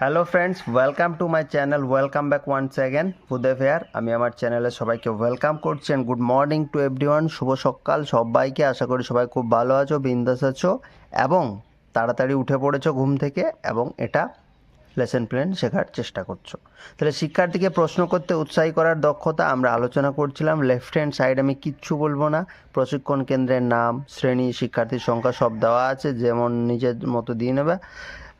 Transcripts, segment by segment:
Hello friends welcome to my channel welcome back once again ফুদেভ here আমি আমার চ্যানেলে সবাইকে ওয়েলকাম করছি গুড মর্নিং টু এভরিওয়ান শুভ সকাল সবাইকে। আশা করি সবাই খুব ভালো আছো, বিন্দাস আছো এবং তাড়াতাড়ি উঠে পড়েছো ঘুম থেকে এবং এটা লেসন প্ল্যান শেখার চেষ্টা করছ। তাহলে শিক্ষার্থীকে প্রশ্ন করতে উৎসাহী করার দক্ষতা আমরা আলোচনা করছিলাম। লেফট হ্যান্ড সাইড আমি কিচ্ছু বলব না। প্রশিক্ষণ কেন্দ্রের নাম, শ্রেণি, শিক্ষার্থীর সংখ্যা সব দেওয়া আছে। যেমন নিজের মতো দিয়ে নেবে।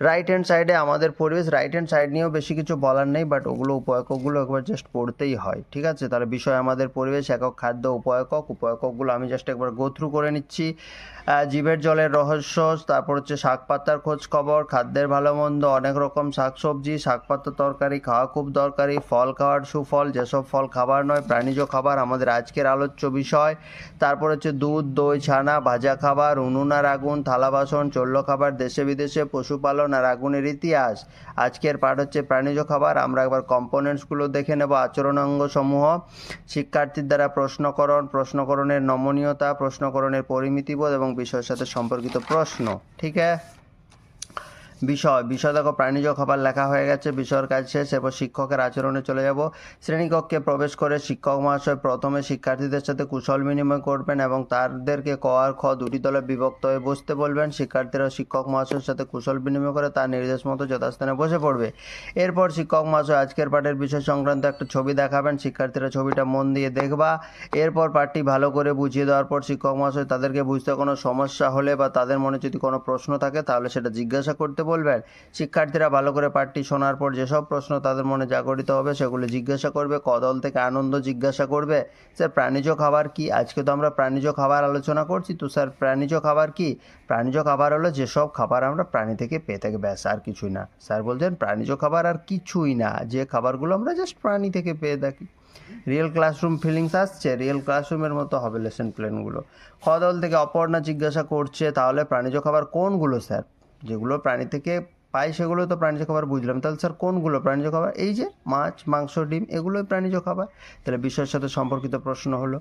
রাইট হ্যান্ড সাইডে আমাদের পরিবেশ রাইট হ্যান্ড সাইড নিয়েও বেশি কিছু বলার নেই বাট ওগুলো উপয়কগুলো একবার জাস্ট পড়তেই হয়, ঠিক আছে? তাহলে বিষয় আমাদের পরিবেশ, একক খাদ্য, উপয়কক উপয়কগুলো আমি জাস্ট একবার গো থ্রু করে নিচ্ছি। জীবের জলের রহস্য, তারপর হচ্ছে শাক পাতার খোঁজ খবর, খাদ্যের ভালো মন্দ, অনেক রকম শাক সবজি, শাক পাতা তরকারি, খাওয়া খুব দরকারি, ফল খাওয়ার সুফল, যেসব ফল খাবার নয়, প্রাণীজ খাবার, আমাদের আজকের আলোচ্য বিষয়। তারপর হচ্ছে দুধ, দই, ছানা, ভাজা খাবার উনুনার আগুন, থালা বাসন চল্ল খাবার, দেশে বিদেশে পশুপালন আর আগুনের ইতিহাস। আজকের পাঠ হচ্ছে প্রাণীজ খাবার। আমরা একবার কম্পোনেন্টসগুলো দেখে নেব আচরণাঙ্গ সমূহ শিক্ষার্থীর দ্বারা প্রশ্নকরণ, প্রশ্নকরণের নমনীয়তা, প্রশ্নকরণের পরিমিতিবোধ এবং বিষয়ের সাথে সম্পর্কিত প্রশ্ন। ঠিক আছে? বিষয় বিষয় দেখো প্রাণীজ খাবার লেখা হয়ে গেছে। বিষয়ের কাজ শেষ, এরপর শিক্ষকের আচরণে চলে যাব। শ্রেণীকক্ষে প্রবেশ করে শিক্ষক মহাশয় প্রথমে শিক্ষার্থীদের সাথে কুশল বিনিময় করবেন এবং তাদেরকে ক আর খ দুটি দলে বিভক্ত হয়ে বসতে বলবেন। শিক্ষার্থীরা শিক্ষক মহাশয়ের সাথে কুশল বিনিময় করে তার নির্দেশ মতো যথাস্থানে বসে পড়বে। এরপর শিক্ষক মহাশয় আজকের পাঠের বিষয় সংক্রান্ত একটা ছবি দেখাবেন। শিক্ষার্থীরা ছবিটা মন দিয়ে দেখবা। এরপর পাঠটি ভালো করে বুঝিয়ে দেওয়ার পর শিক্ষক মহাশয় তাদেরকে বুঝতে কোনো সমস্যা হলে বা তাদের মনে যদি কোনো প্রশ্ন থাকে, তাহলে সেটা জিজ্ঞাসা করতে বলবেন। শিক্ষার্থীরা ভালো করে পাঠটি শোনার পর যেসব প্রশ্ন তাদের মনে জাগরিত হবে সেগুলো জিজ্ঞাসা করবে, কদল থেকে আনন্দ জিজ্ঞাসা করবে। স্যার, প্রাণীজ খাবার কি? আজকে তো আমরা প্রাণীজ খাবার আলোচনা করছি। তো স্যার, প্রাণীজ খাবার কি? প্রাণীজ খাবার হলো যেসব খাবার আমরা প্রাণী থেকে পেয়ে থাকি। ব্যাস, আর কিছুই না। স্যার বলছেন, প্রাণীজ খাবার আর কিছুই না। যে খাবারগুলো আমরা জাস্ট প্রাণী থেকে পেয়ে থাকি। রিয়েল ক্লাসরুম ফিলিংস আসছে। রিয়েল ক্লাসরুমের মতো হবে লেসন প্ল্যানগুলো খদল থেকে অপর্ণা জিজ্ঞাসা করছে, তাহলে প্রাণীজ খাবার কোনগুলো, স্যার? যেগুলো প্রাণী থেকে পাই সেগুলো তো প্রাণীজ খাবার বুঝলাম। তাহলে স্যার কোনগুলো প্রাণীজ খাবার? এই যে মাছ, মাংস, ডিম, এগুলোই প্রাণীজ খাবার। তাহলে বিষয়ের সাথে সম্পর্কিত প্রশ্ন হলো,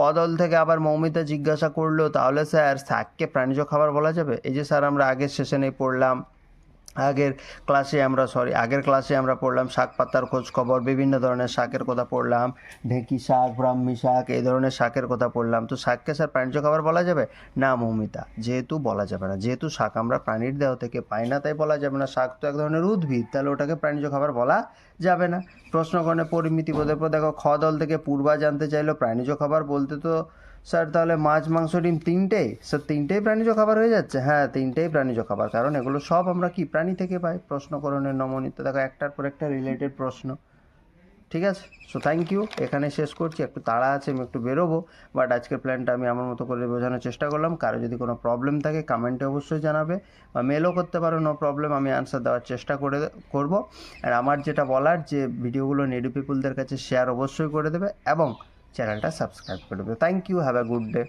কদল থেকে আবার মৌমিতা জিজ্ঞাসা করল, তাহলে স্যার শাককে প্রাণীজ খাবার বলা যাবে? এই যে স্যার আমরা আগের সেশনে পড়লাম আগের ক্লাসে আমরা সরি আগের ক্লাসে আমরা পড়লাম শাক পাতার খোঁজ খবর, বিভিন্ন ধরনের শাকের কথা পড়লাম, ঢেঁকি শাক, ব্রাহ্মী শাক, এই ধরনের শাকের কথা পড়লাম। তো শাককে স্যার প্রাণীজ খাবার বলা যাবে? না, মৌমিতা, যেহেতু বলা যাবে না। যেহেতু শাক আমরা প্রাণীর দেহ থেকে পাই না, তাই বলা যাবে না। শাক তো এক ধরনের উদ্ভিদ, তাহলে ওটাকে প্রাণীজ খাবার বলা যাবে না। প্রশ্নকরণে পরিমিতি বোধের পর দেখো, খ দল থেকে পূর্বা জানতে চাইলো প্রাণীজ খাবার বলতে তো, স্যার তাহলে মাছ, মাংস, ডিম তিনটেই? স্যার তিনটেই প্রাণীজ খাবার হয়ে যাচ্ছে? হ্যাঁ তিনটেই প্রাণীজ খাবার, কারণ এগুলো সব আমরা কি, প্রাণী থেকে পাই প্রশ্নকরণের নমনীত দেখো, একটার পর একটা রিলেটেড প্রশ্ন। ঠিক আছে? সো থ্যাংক ইউ এখানে শেষ করছি। একটু তাড়া আছে, আমি একটু বেরোবো। বাট আজকের প্ল্যানটা আমি আমার মতো করে বোঝানোর চেষ্টা করলাম। কারও যদি কোনো প্রবলেম থাকে কমেন্টে অবশ্যই জানাবে। বা মেলও করতে পারো নো প্রবলেম আমি আনসার দেওয়ার চেষ্টা করে করব। আর আমার যেটা বলার, যে ভিডিওগুলো নেডু পিপুলদের কাছে শেয়ার অবশ্যই করে দেবে এবং চ্যানেলটা সাবস্ক্রাইব করে দেবে। Thank you have a good day